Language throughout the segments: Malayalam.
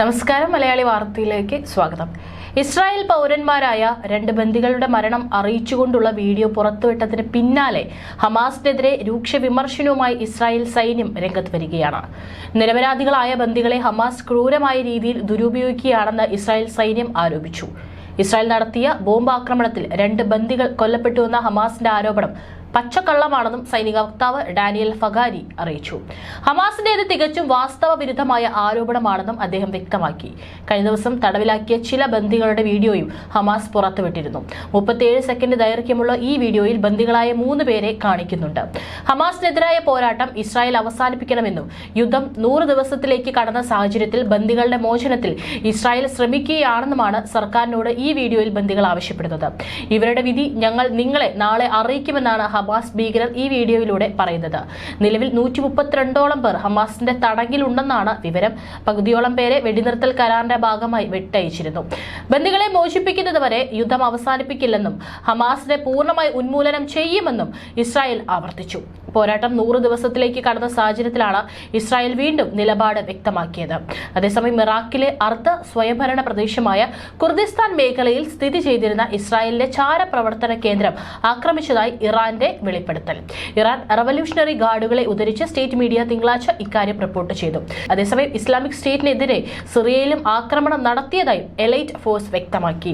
നമസ്കാരം മലയാളി വാർത്തയിലേക്ക് സ്വാഗതം. ഇസ്രായേൽ പൗരന്മാരായ രണ്ട് ബന്ദികളുടെ മരണം അറിയിച്ചുകൊണ്ടുള്ള വീഡിയോ പുറത്തുവിട്ടതിന് പിന്നാലെ ഹമാസിനെതിരെ രൂക്ഷ വിമർശനവുമായി ഇസ്രായേൽ സൈന്യം രംഗത്ത് വരികയാണ്. നിരപരാധികളായ ബന്ദികളെ ഹമാസ് ക്രൂരമായ രീതിയിൽ ദുരുപയോഗിക്കുകയാണെന്ന് ഇസ്രായേൽ സൈന്യം ആരോപിച്ചു. ഇസ്രായേൽ നടത്തിയ ബോംബാക്രമണത്തിൽ രണ്ട് ബന്ദികൾ കൊല്ലപ്പെട്ടുവെന്ന ഹമാസിന്റെ ആരോപണം പച്ചക്കള്ളമാണെന്നും സൈനിക വക്താവ് ഡാനിയൽ ഫഗാരി അറിയിച്ചു. ഹമാസിന്റെ ഇത് തികച്ചും വാസ്തവ വിരുദ്ധമായ ആരോപണമാണെന്നും അദ്ദേഹം വ്യക്തമാക്കി. കഴിഞ്ഞ ദിവസം തടവിലാക്കിയ ചില ബന്ദികളുടെ വീഡിയോയും ഹമാസ് പുറത്തുവിട്ടിരുന്നു. മുപ്പത്തിയേഴ് സെക്കൻഡ് ദൈർഘ്യമുള്ള ഈ വീഡിയോയിൽ ബന്ദികളായ മൂന്ന് പേരെ കാണിക്കുന്നുണ്ട്. ഹമാസിനെതിരായ പോരാട്ടം ഇസ്രായേൽ അവസാനിപ്പിക്കണമെന്നും യുദ്ധം നൂറ് ദിവസത്തിലേക്ക് കടന്ന സാഹചര്യത്തിൽ ബന്ദികളുടെ മോചനത്തിൽ ഇസ്രായേൽ ശ്രമിക്കുകയാണെന്നുമാണ് സർക്കാരിനോട് ഈ വീഡിയോയിൽ ബന്ദികൾ ആവശ്യപ്പെടുന്നത്. ഇവരുടെ വിധി ഞങ്ങൾ നിങ്ങളെ നാളെ അറിയിക്കുമെന്നാണ് ഹമാസ് ഭീകരർ ഈ വീഡിയോയിലൂടെ പറയുന്നത്. നിലവിൽ നൂറ്റി മുപ്പത്തിരണ്ടോളം പേർ ഹമാസിന്റെ തടങ്കിലുണ്ടെന്നാണ് വിവരം. പകുതിയോളം പേരെ വെടിനിർത്തൽ കരാറിന്റെ ഭാഗമായി വിട്ടയച്ചിരുന്നു. ബന്ദികളെ മോചിപ്പിക്കുന്നതുവരെ യുദ്ധം അവസാനിപ്പിക്കില്ലെന്നും ഹമാസിനെ പൂർണമായി ഉന്മൂലനം ചെയ്യുമെന്നും ഇസ്രായേൽ ആവർത്തിച്ചു. പോരാട്ടം നൂറ് ദിവസത്തിലേക്ക് കടന്ന സാഹചര്യത്തിലാണ് ഇസ്രായേൽ വീണ്ടും നിലപാട് വ്യക്തമാക്കിയത്. അതേസമയം ഇറാഖിലെ അർദ്ധ സ്വയംഭരണ പ്രദേശമായ കുർദിസ്ഥാൻ മേഖലയിൽ സ്ഥിതി ചെയ്തിരുന്ന ഇസ്രായേലിന്റെ ചാരപ്രവർത്തന കേന്ദ്രം ആക്രമിച്ചതായി ഇറാന്റെ വെളിപ്പെടുത്തൽ. ഇറാൻ റവല്യൂഷണറി ഗാർഡുകളെ ഉദ്ധരിച്ച് സ്റ്റേറ്റ് മീഡിയ തിങ്കളാഴ്ച ഇക്കാര്യം റിപ്പോർട്ട് ചെയ്തു. അതേസമയം ഇസ്ലാമിക് സ്റ്റേറ്റിനെതിരെ സിറിയയിലും ആക്രമണം നടത്തിയതായും എലൈറ്റ് ഫോഴ്സ് വ്യക്തമാക്കി.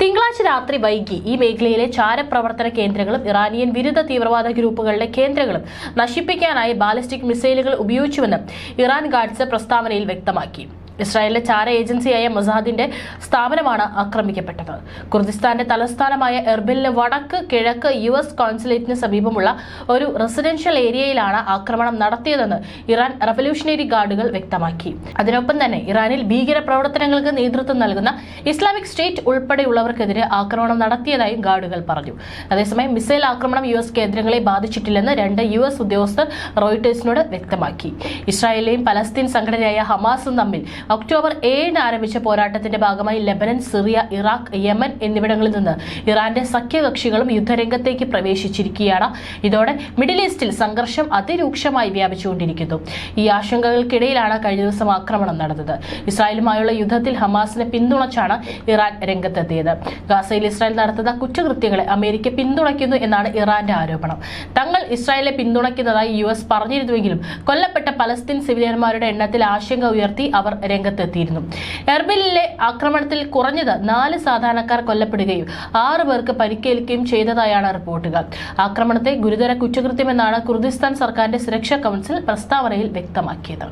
തിങ്കളാഴ്ച രാത്രി വൈകി ഈ മേഖലയിലെ ചാരപ്രവർത്തന കേന്ദ്രങ്ങളും ഇറാനിയൻ വിരുദ്ധ തീവ്രവാദ ഗ്രൂപ്പുകളുടെ കേന്ദ്രങ്ങളും നശിപ്പിക്കാനായി ബാലിസ്റ്റിക് മിസൈലുകൾ ഉപയോഗിച്ചുവെന്ന് ഇറാൻ ഗാർഡ്സ് പ്രസ്താവനയിൽ വ്യക്തമാക്കി. ഇസ്രായേലിലെ ചാര ഏജൻസിയായ മൊസാദിന്റെ സ്ഥാപനമാണ് ആക്രമിക്കപ്പെട്ടത്. കുർദിസ്ഥാന്റെ തലസ്ഥാനമായ എർബിലിന് വടക്ക് കിഴക്ക് യു എസ് കോൺസുലേറ്റിന് സമീപമുള്ള ഒരു റെസിഡൻഷ്യൽ ഏരിയയിലാണ് ആക്രമണം നടത്തിയതെന്ന് ഇറാൻ റവല്യൂഷണറി ഗാർഡുകൾ വ്യക്തമാക്കി. അതിനൊപ്പം തന്നെ ഇറാനിൽ ഭീകര പ്രവർത്തനങ്ങൾക്ക് നേതൃത്വം നൽകുന്ന ഇസ്ലാമിക് സ്റ്റേറ്റ് ഉൾപ്പെടെയുള്ളവർക്കെതിരെ ആക്രമണം നടത്തിയതായും ഗാർഡുകൾ പറഞ്ഞു. അതേസമയം മിസൈൽ ആക്രമണം യു എസ് കേന്ദ്രങ്ങളെ ബാധിച്ചിട്ടില്ലെന്ന് രണ്ട് യു എസ് ഉദ്യോഗസ്ഥർ റോയിട്ടേഴ്സിനോട് വ്യക്തമാക്കി. ഇസ്രായേലിലെയും പലസ്തീൻ സംഘടനയായ ഹമാസും തമ്മിൽ ഒക്ടോബർ ഏഴിന് ആരംഭിച്ച പോരാട്ടത്തിന്റെ ഭാഗമായി ലെബനൻ സിറിയ ഇറാഖ് യമൻ എന്നിവിടങ്ങളിൽ നിന്ന് ഇറാന്റെ സഖ്യകക്ഷികളും യുദ്ധരംഗത്തേക്ക് പ്രവേശിച്ചിരിക്കുകയാണ്. ഇതോടെ മിഡിൽ ഈസ്റ്റിൽ സംഘർഷം അതിരൂക്ഷമായി വ്യാപിച്ചുകൊണ്ടിരിക്കുന്നു. ഈ ആശങ്കകൾക്കിടയിലാണ് കഴിഞ്ഞ ദിവസം ആക്രമണം നടന്നത്. ഇസ്രായേലുമായുള്ള യുദ്ധത്തിൽ ഹമാസിനെ പിന്തുണച്ചാണ് ഇറാൻ രംഗത്തെത്തിയത്. ഗാസയിൽ ഇസ്രായേൽ നടത്തുന്ന കുറ്റകൃത്യങ്ങളെ അമേരിക്ക പിന്തുണയ്ക്കുന്നു എന്നാണ് ഇറാന്റെ ആരോപണം. തങ്ങൾ ഇസ്രായേലിനെ പിന്തുണയ്ക്കുന്നതായി യു എസ് പറഞ്ഞിരുന്നുവെങ്കിലും കൊല്ലപ്പെട്ട പലസ്തീൻ സിവിലിയന്മാരുടെ എണ്ണത്തിൽ ആശങ്ക ഉയർത്തി അവർ രംഗത്തെത്തിയിരുന്നു. എർബിലിലെ ആക്രമണത്തിൽ കുറഞ്ഞത് നാല് സാധാരണക്കാർ കൊല്ലപ്പെടുകയും ആറ് പേർക്ക് പരിക്കേൽക്കുകയും ചെയ്തതായാണ് റിപ്പോർട്ടുകൾ. ആക്രമണത്തെ ഗുരുതര കുറ്റകൃത്യമെന്നാണ് കുർദിസ്ഥാൻ സർക്കാരിന്റെ സുരക്ഷാ കൗൺസിൽ പ്രസ്താവനയിൽ വ്യക്തമാക്കിയത്.